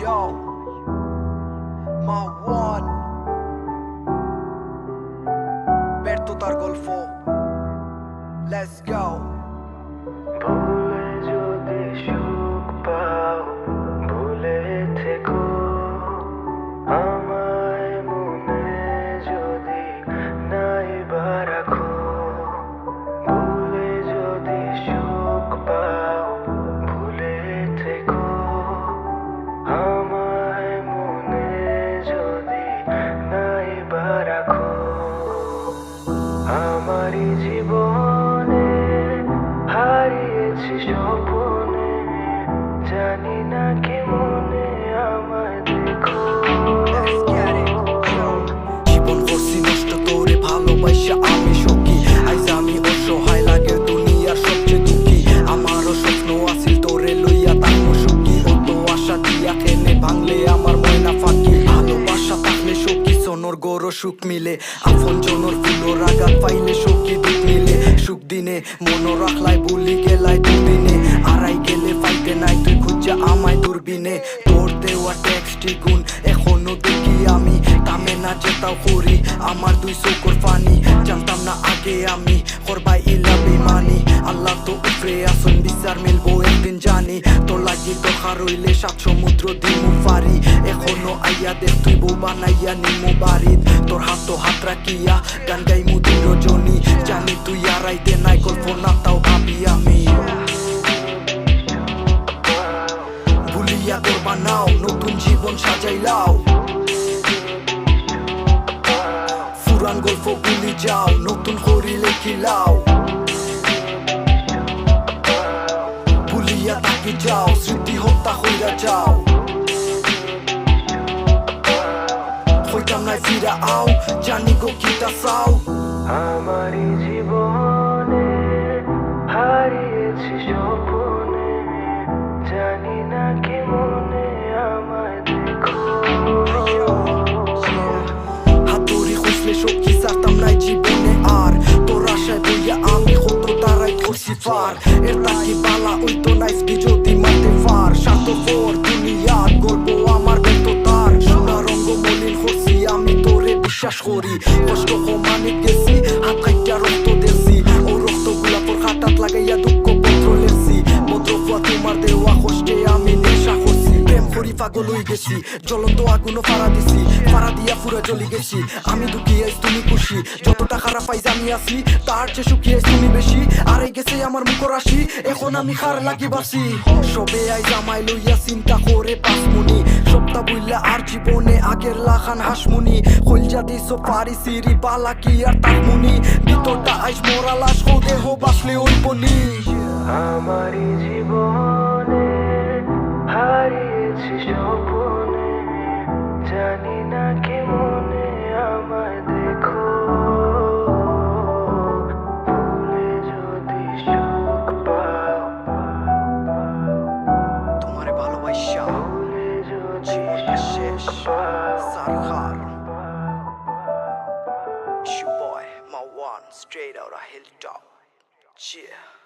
yo, my one. Berto Targolfo, let's go. সুখ মিলে, আপন জনর ফুল রাগা পাইলে সুখী দুঃখ মিলে। সুখ দিনে মন রাখলাই বলি গেলাই দুদিনে। আড়াই গেলে পাইতে নাই, তুই খুঁজা আমায় দূরবিনে। তোর দেওয়া ট্যাক্সটি গুণ, এখনও দেখি আমি। কামে না যেতাও করি, আমার দুই চোখর পানি। জানতাম আল্লাহ তো উপরে আসুন, বিচার মিলবো একদিন জানি। তো লাগি তো হারইলে সাত সমুদ্র দিমু এখনও আইয়া দেখ, তুই বউ বানাইয়া নিমু বাড়িত। তোর হাত তো হাত রাখিয়া গান জানি তুই নাই গল্প না তাও ভাবি আমি। ভুলিয়া তোর বানাও নতুন জীবন সাজাইলাও। ফুরান গল্প ভুলি যাও, নতুন করি লেখিলাও। তাকি যাও স্মৃতি হত্যা হইয়া যাও হইতাম নাই ফিরা আও জানি গো কিতা চাও আমারই জীবনে হারিয়েছি স্বপনে জানি না কি মনে আমায় দেখো খুঁজলে চারতাম নাই জীবনে আর তোর আশায় বইয়া আমি হতো তারাই করছি পার এর তাকি বালা ওই তো নাইস যদি তোরে বিশ্বাস করি কষ্ট পাগল হয়ে গেছি, জ্বলন্ত আগুনও ফাড়া দিছি, ফাড়া দিয়া ফুরা জ্বলি গেছি, আমি দুঃখী আইস তুমি খুশি, যতটা খারাপ পাইজ আমি আছি, তার চেয়ে সুখী আইস তুমি বেশি, আর গেছে আমার মুখ রাশি এখন আমি খার লাগি বাসি। সবে আইজ জামাই লইয়া চিন্তা করে পাসমুনি সপ্তাহ বইলা আর জীবনে আগের লাখান হাসমুনি কইলজা দিস পারি সিরি বালা কি আর তাকমুনি ভিতরটা আইস মোরা লাশ, হো বাসলে ওই বনি। আমারই জীবনে It's your boy, my one, straight out of hilltop. Yeah.